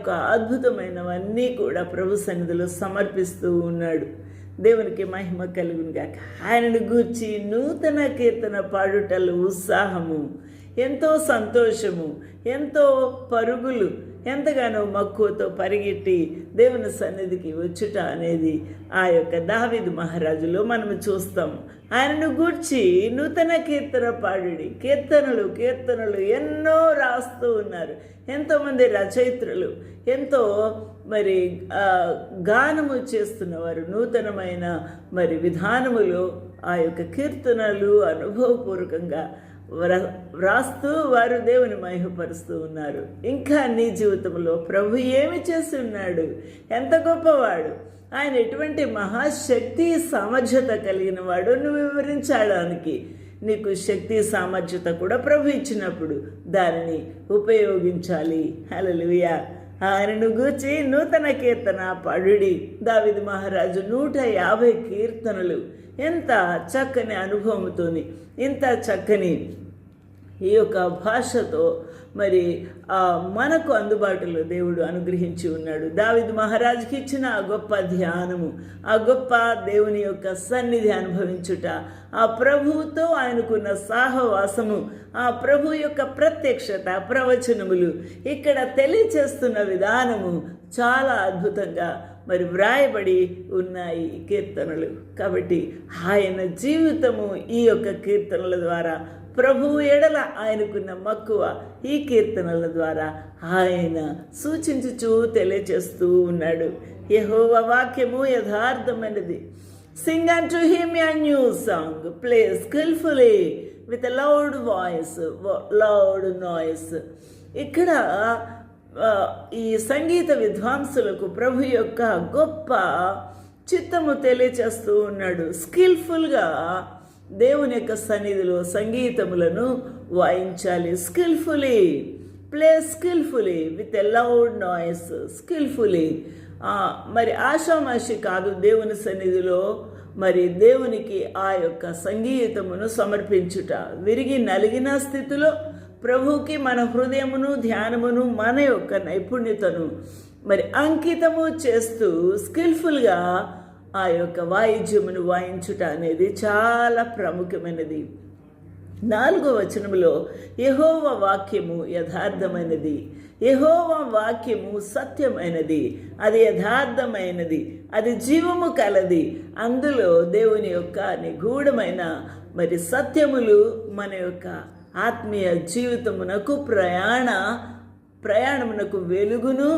ఒక అద్భుతమైనవన్నీ కూడా ప్రభు సన్నిధిలో సమర్పిస్తూ ఉన్నాడు. దేవునికి మహిమ కలుగును గాక. ఆయనను గూర్చి నూతన కీర్తన పాడుటలు ఉత్సాహము ఎంతో సంతోషము ఎంతో పరుగులు ఎంతగానో మక్కువతో పరిగెట్టి దేవుని సన్నిధికి వచ్చుట అనేది ఆ యొక్క దావిదు మహారాజులో మనము చూస్తాం. ఆయనను గూర్చి నూతన కీర్తన పాడుడి. కీర్తనలు కీర్తనలు ఎన్నో రాస్తూ ఉన్నారు. ఎంతోమంది రచయిత్రులు ఎంతో మరి గానము చేస్తున్నవారు నూతనమైన మరి విధానములో ఆ యొక్క కీర్తనలు అనుభవపూర్వకంగా వ్రాస్తూ వారు దేవుని మహిమపరుస్తూ ఉన్నారు. ఇంకా నీ జీవితంలో ప్రభు ఏమి చేసి ఉన్నాడు ఎంత గొప్పవాడు? ఆయన ఎటువంటి మహాశక్తి సామర్థ్యత కలిగిన వాడు నువ్వు వివరించడానికి నీకు శక్తి సామర్థ్యత కూడా ప్రభు ఇచ్చినప్పుడు దానిని ఉపయోగించాలి. హల్లెలూయా. ఆయనను గూర్చి నూతన కీర్తన పడుడి. దావిది మహారాజు నూట యాభై కీర్తనలు. ఎంత చక్కని అనుభవంతోని ఇంత చక్కని ఈ యొక్క భాషతో మరి ఆ మనకు అందుబాటులో దేవుడు అనుగ్రహించి ఉన్నాడు. దావిద్ మహారాజుకి ఇచ్చిన ఆ గొప్ప ధ్యానము ఆ గొప్ప దేవుని యొక్క సన్నిధి అనుభవించుట ఆ ప్రభువుతో ఆయనకున్న సాహవాసము ఆ ప్రభు యొక్క ప్రత్యక్షత ప్రవచనములు ఇక్కడ తెలియచేస్తున్న విధానము చాలా అద్భుతంగా మరి వ్రాయబడి ఉన్నాయి ఈ కీర్తనలు. కాబట్టి ఆయన జీవితము ఈ యొక్క కీర్తనల ద్వారా ప్రభువు ఎడల ఆయనకున్న మక్కువ ఈ కీర్తనల ద్వారా ఆయన సూచించుచూ తెలియచేస్తూ ఉన్నాడు. యెహోవ వాక్యము యథార్థమైనది. Sing and to him a new song play skillfully with loud voice loud noise ఇక్కడ ఈ సంగీత విద్వాంసులకు ప్రభు యొక్క గొప్ప చిత్తము తెలియచేస్తూ ఉన్నాడు. స్కిల్ఫుల్గా దేవుని యొక్క సన్నిధిలో సంగీతములను వాయించాలి. Skillfully play skillfully with a loud noise skillfully మరి ఆషామాషి కాదు దేవుని సన్నిధిలో మరి దేవునికి ఆ యొక్క సంగీతమును సమర్పించుట. విరిగి నలిగిన స్థితిలో ప్రభువుకి మన హృదయమును ధ్యానమును మన యొక్క నైపుణ్యతను మరి అంకితము చేస్తూ స్కిల్ఫుల్గా ఆ యొక్క వాయిద్యమును వాయించుట అనేది చాలా ప్రాముఖ్యమైనది. నాలుగో వచనములో యహోవ వాక్యము యథార్థమైనది. యహోవ వాక్యము సత్యమైనది. అది యథార్థమైనది. అది జీవము కలది. అందులో దేవుని యొక్క నిగూఢమైన మరి సత్యములు మన యొక్క ఆత్మీయ జీవితమునకు ప్రయాణ ప్రయాణమునకు వెలుగును